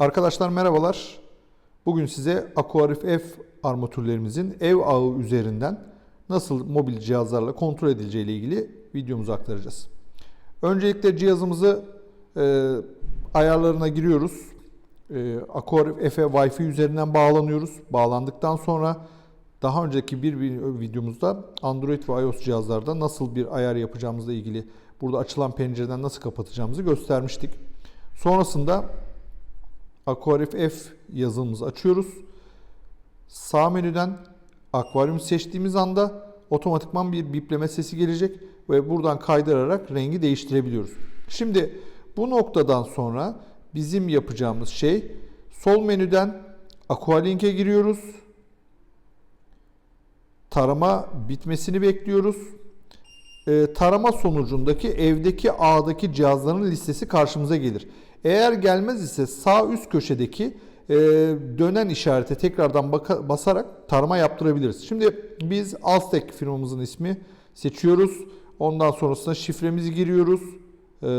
Arkadaşlar merhabalar. Bugün size Aquarif F armatürlerimizin ev ağı üzerinden nasıl mobil cihazlarla kontrol edileceği ile ilgili videomuzu aktaracağız. Öncelikle cihazımızı e, ayarlarına giriyoruz. E, Aquarif F'e Wi-Fi üzerinden bağlanıyoruz. Bağlandıktan sonra daha önceki bir videomuzda Android ve iOS cihazlarda nasıl bir ayar yapacağımızla ilgili burada açılan pencereden nasıl kapatacağımızı göstermiştik. Sonrasında Aquarif F yazılımımızı açıyoruz. Sağ menüden akvaryum seçtiğimiz anda otomatikman bir bipleme sesi gelecek ve buradan kaydırarak rengi değiştirebiliyoruz. Şimdi bu noktadan sonra bizim yapacağımız şey sol menüden Aqualink'e giriyoruz. Tarama bitmesini bekliyoruz. Ee, tarama sonucundaki evdeki ağdaki cihazların listesi karşımıza gelir. Eğer gelmez ise sağ üst köşedeki e, dönen işarete tekrardan baka, basarak tarama yaptırabiliriz. Şimdi biz Alstek firmamızın ismi seçiyoruz. Ondan sonrasında şifremizi giriyoruz. E,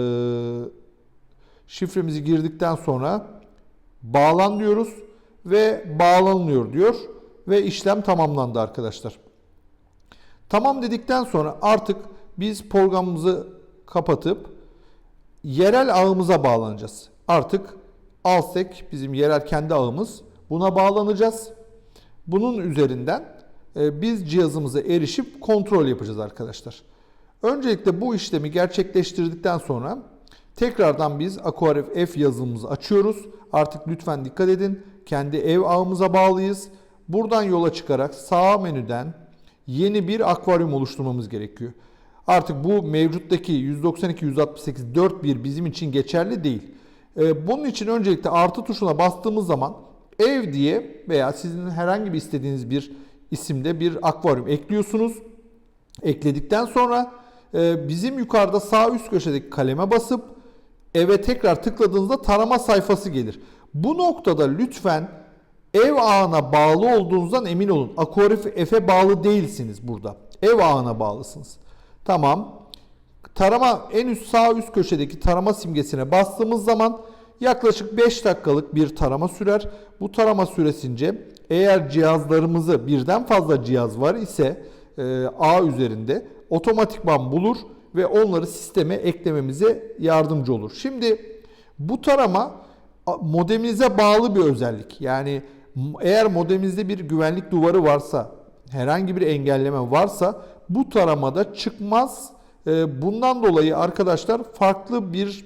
şifremizi girdikten sonra bağlan diyoruz ve bağlanılıyor diyor ve işlem tamamlandı arkadaşlar. Tamam dedikten sonra artık biz programımızı kapatıp yerel ağımıza bağlanacağız. Artık Alsek bizim yerel kendi ağımız. Buna bağlanacağız. Bunun üzerinden e, biz cihazımıza erişip kontrol yapacağız arkadaşlar. Öncelikle bu işlemi gerçekleştirdikten sonra tekrardan biz Aquarif F yazılımımızı açıyoruz. Artık lütfen dikkat edin. Kendi ev ağımıza bağlıyız. Buradan yola çıkarak sağ menüden yeni bir akvaryum oluşturmamız gerekiyor. Artık bu mevcuttaki 192 168 4.1 bizim için geçerli değil. Ee, bunun için öncelikle artı tuşuna bastığımız zaman ev diye veya sizin herhangi bir istediğiniz bir isimde bir akvaryum ekliyorsunuz. Ekledikten sonra e, bizim yukarıda sağ üst köşedeki kaleme basıp eve tekrar tıkladığınızda tarama sayfası gelir. Bu noktada lütfen ev ağına bağlı olduğunuzdan emin olun. Aquarif F'e bağlı değilsiniz burada. Ev ağına bağlısınız. Tamam. Tarama en üst sağ üst köşedeki tarama simgesine bastığımız zaman yaklaşık 5 dakikalık bir tarama sürer. Bu tarama süresince eğer cihazlarımızı birden fazla cihaz var ise e, ağ üzerinde otomatikman bulur ve onları sisteme eklememize yardımcı olur. Şimdi bu tarama modeminize bağlı bir özellik. Yani eğer modeminizde bir güvenlik duvarı varsa, herhangi bir engelleme varsa bu taramada çıkmaz. Ee, bundan dolayı arkadaşlar farklı bir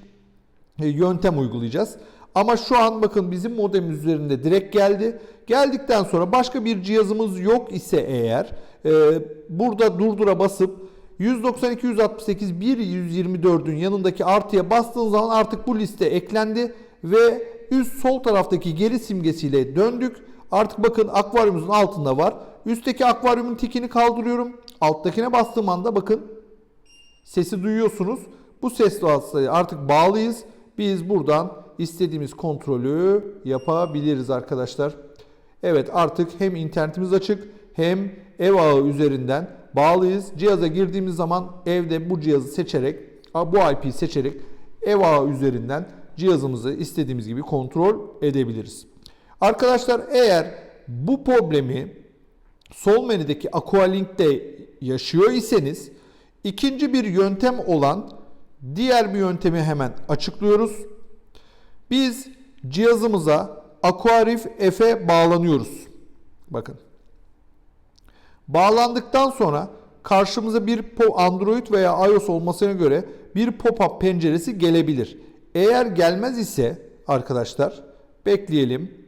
e, yöntem uygulayacağız. Ama şu an bakın bizim modem üzerinde direkt geldi. Geldikten sonra başka bir cihazımız yok ise eğer e, burada durdura basıp 192 168 1 124'ün yanındaki artıya bastığın zaman artık bu liste eklendi ve üst sol taraftaki geri simgesiyle döndük. Artık bakın akvaryumumuzun altında var. Üstteki akvaryumun tikini kaldırıyorum. Alttakine bastığım anda bakın sesi duyuyorsunuz. Bu ses vasıtayla artık bağlıyız. Biz buradan istediğimiz kontrolü yapabiliriz arkadaşlar. Evet artık hem internetimiz açık hem ev ağı üzerinden bağlıyız. Cihaza girdiğimiz zaman evde bu cihazı seçerek, bu IP'yi seçerek ev ağı üzerinden cihazımızı istediğimiz gibi kontrol edebiliriz. Arkadaşlar eğer bu problemi sol menüdeki Aqualink'te yaşıyor iseniz ikinci bir yöntem olan diğer bir yöntemi hemen açıklıyoruz. Biz cihazımıza Aquarif F'e bağlanıyoruz. Bakın. Bağlandıktan sonra karşımıza bir Android veya iOS olmasına göre bir pop-up penceresi gelebilir. Eğer gelmez ise arkadaşlar bekleyelim.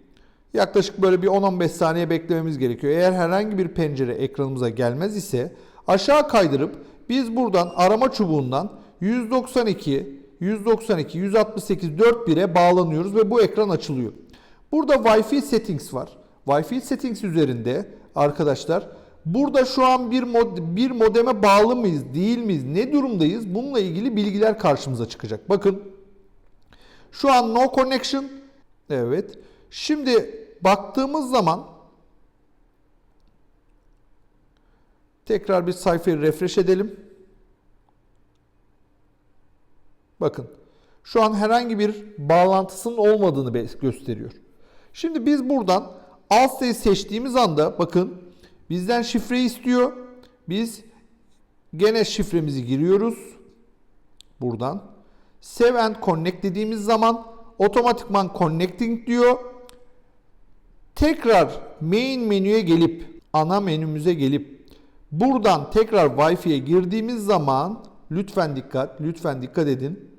Yaklaşık böyle bir 10-15 saniye beklememiz gerekiyor. Eğer herhangi bir pencere ekranımıza gelmez ise aşağı kaydırıp biz buradan arama çubuğundan 192, 192, 168, 41'e bağlanıyoruz ve bu ekran açılıyor. Burada Wi-Fi settings var. Wi-Fi settings üzerinde arkadaşlar burada şu an bir mod bir modeme bağlı mıyız, değil miyiz, ne durumdayız? Bununla ilgili bilgiler karşımıza çıkacak. Bakın şu an no connection. Evet. Şimdi baktığımız zaman tekrar bir sayfayı refresh edelim. Bakın. Şu an herhangi bir bağlantısının olmadığını gösteriyor. Şimdi biz buradan alt siteyi seçtiğimiz anda bakın bizden şifre istiyor. Biz gene şifremizi giriyoruz. Buradan. Save and Connect dediğimiz zaman otomatikman connecting diyor. Tekrar main menüye gelip ana menümüze gelip buradan tekrar Wi-Fi'ye girdiğimiz zaman lütfen dikkat, lütfen dikkat edin.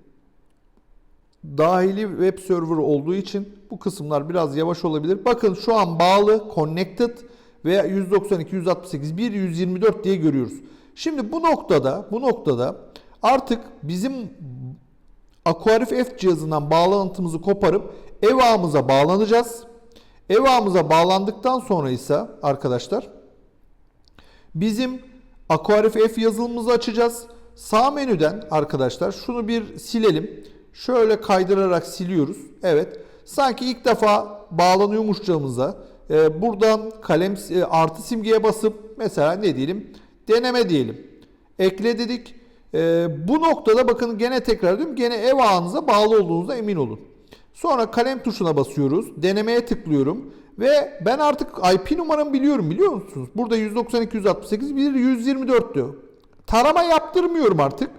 Dahili web server olduğu için bu kısımlar biraz yavaş olabilir. Bakın şu an bağlı, connected veya 192, 168, 1, 124 diye görüyoruz. Şimdi bu noktada, bu noktada artık bizim Aquarif F cihazından bağlantımızı koparıp ev ağımıza bağlanacağız. Ev ağımıza bağlandıktan sonra ise arkadaşlar bizim Aquarif F yazılımımızı açacağız. Sağ menüden arkadaşlar şunu bir silelim. Şöyle kaydırarak siliyoruz. Evet. Sanki ilk defa bağlanıyormuşçamıza e, buradan kalem e, artı simgeye basıp mesela ne diyelim deneme diyelim. Ekle dedik. E, bu noktada bakın gene tekrar diyorum gene ev ağınıza bağlı olduğunuzda emin olun. Sonra kalem tuşuna basıyoruz. Denemeye tıklıyorum. Ve ben artık IP numaramı biliyorum biliyor musunuz? Burada 192, 168, bir 124 diyor. Tarama yaptırmıyorum artık.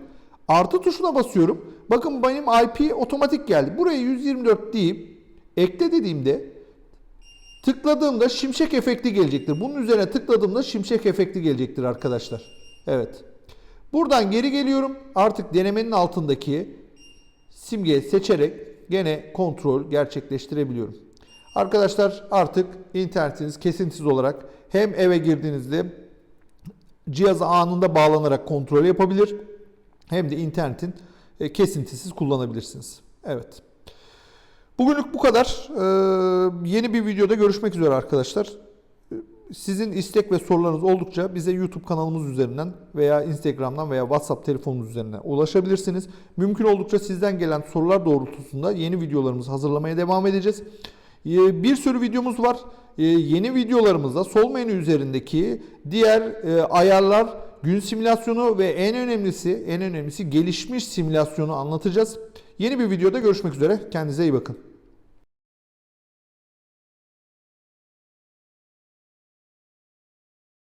Artı tuşuna basıyorum. Bakın benim IP otomatik geldi. Buraya 124 deyip ekle dediğimde tıkladığımda şimşek efekti gelecektir. Bunun üzerine tıkladığımda şimşek efekti gelecektir arkadaşlar. Evet. Buradan geri geliyorum. Artık denemenin altındaki simgeyi seçerek gene kontrol gerçekleştirebiliyorum. Arkadaşlar artık internetiniz kesintisiz olarak hem eve girdiğinizde cihaza anında bağlanarak kontrol yapabilir hem de internetin e, kesintisiz kullanabilirsiniz. Evet. Bugünlük bu kadar. Ee, yeni bir videoda görüşmek üzere arkadaşlar. Sizin istek ve sorularınız oldukça bize YouTube kanalımız üzerinden veya Instagram'dan veya WhatsApp telefonumuz üzerinden ulaşabilirsiniz. Mümkün oldukça sizden gelen sorular doğrultusunda yeni videolarımızı hazırlamaya devam edeceğiz. Ee, Bir sürü videomuz var. Ee, Yeni videolarımızda sol menü üzerindeki diğer e, ayarlar, gün simülasyonu ve en önemlisi en önemlisi gelişmiş simülasyonu anlatacağız. Yeni bir videoda görüşmek üzere. Kendinize iyi bakın.